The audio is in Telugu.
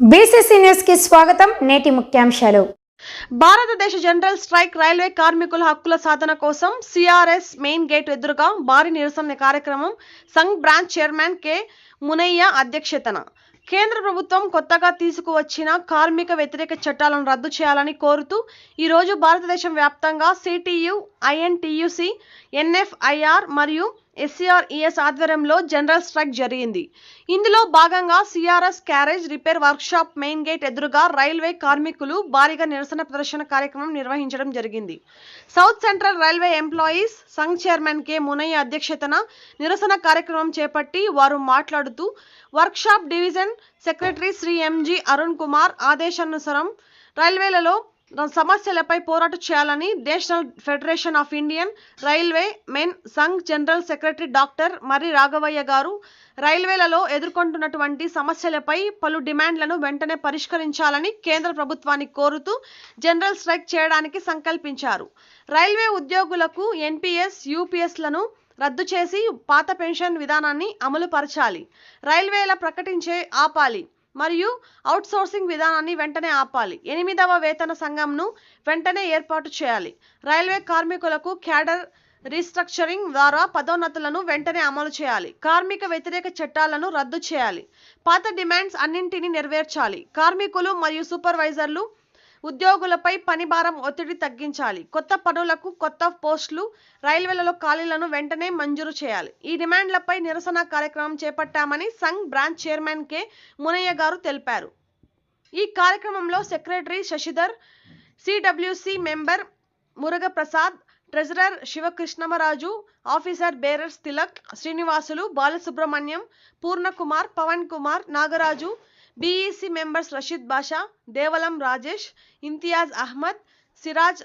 బీసీసీ న్యూస్కి స్వాగతం నేటి ముఖ్యాంశాలు. భారతదేశ జనరల్ స్ట్రైక్ రైల్వే కార్మికుల హక్కుల సాధన కోసం సిఆర్ఎస్ మెయిన్ గేట్ ఎదురుగా భారీ నిరసన కార్యక్రమం Sangh branch chairman K. Munayya అధ్యక్షతన. కేంద్ర ప్రభుత్వం కొత్తగా తీసుకువచ్చిన కార్మిక వ్యతిరేక చట్టాలను రద్దు చేయాలని కోరుతూ ఈరోజు భారతదేశం వ్యాప్తంగా సిటియు ఐఎన్టీయుసి ఎన్ఎఫ్ఐఆర్ మరియు ఎస్సీఆర్ఈఎస్ ఆధ్వర్యంలో జనరల్ స్ట్రైక్ జరిగింది. ఇందులో భాగంగా CRS carriage repair workshop main gate ఎదురుగా రైల్వే కార్మికులు భారీగా నిరసన ప్రదర్శన కార్యక్రమం నిర్వహించడం జరిగింది. South central railway employees Sangh chairman K. Munayya అధ్యక్షతన నిరసన కార్యక్రమం చేపట్టి వారు మాట్లాడుతూ workshop division secretary Shri MG Arun Kumar ఆదేశానుసారం రైల్వేలలో సమస్యలపై పోరాటం చేయాలని national federation of Indian railway men Sangh general secretary doctor Marri Raghavaiah garu రైల్వేలలో ఎదుర్కొంటున్నటువంటి సమస్యలపై పలు డిమాండ్లను వెంటనే పరిష్కరించాలని కేంద్ర ప్రభుత్వాన్ని కోరుతూ జనరల్ స్ట్రైక్ చేయడానికి సంకల్పించారు. రైల్వే ఉద్యోగులకు ఎన్పిఎస్ యూపీఎస్లను రద్దు చేసి పాత పెన్షన్ విధానాన్ని అమలు పరచాలి. రైల్వేల ప్రకటించే ఆపాలి. మరియు అవుట్సోర్సింగ్ విధానాన్ని వెంటనే ఆపాలి. ఎనిమిదవ వేతన సంఘంను వెంటనే ఏర్పాటు చేయాలి. రైల్వే కార్మికులకు క్యాడర్ రీస్ట్రక్చరింగ్ ద్వారా పదోన్నతులను వెంటనే అమలు చేయాలి. కార్మిక వ్యతిరేక చట్టాలను రద్దు చేయాలి. పాత డిమాండ్స్ అన్నింటినీ నెరవేర్చాలి. కార్మికులు మరియు సూపర్వైజర్లు ఉద్యోగులపై పని భారం ఒత్తిడి తగ్గించాలి. కొత్త పనులకు కొత్త పోస్టులు రైల్వేలలో ఖాళీలను వెంటనే మంజూరు చేయాలి. ఈ డిమాండ్లపై నిరసన కార్యక్రమం చేపట్టామని Sangh branch chairman K. Munayya garu తెలిపారు. ఈ కార్యక్రమంలో secretary Sasidhar CWC member Murugaprasad treasurer Sivakrishnamaraju officer bearers Tilak Srinivasulu Balasubramanyam Purnakumar Pawan Kumar Nagaraju BEC members Rasheed Basha Devalam Rajesh Imtiaz Ahmed Siraj